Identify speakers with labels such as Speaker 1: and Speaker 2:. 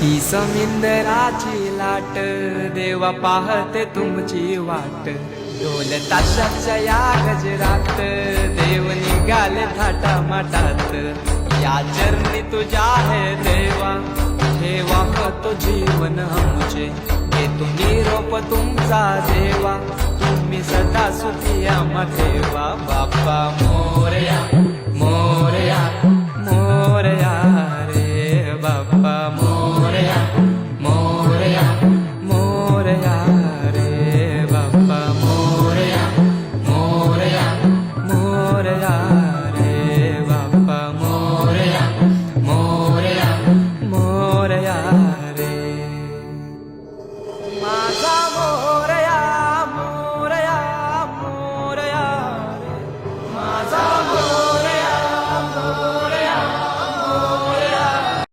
Speaker 1: ही समिंदराची लाट देवा पाहते तुमची वाट. ढोल ताशाच्या या गजरात देव निघाले थाटा माटात या चरणी तुझ्या आहे देवा ठेवा तो जीवन आमचे? हे तुम्ही रोप तुमचा देवा तुम्ही सदा सुखी आम्हा देवा बाप्पा मोरया.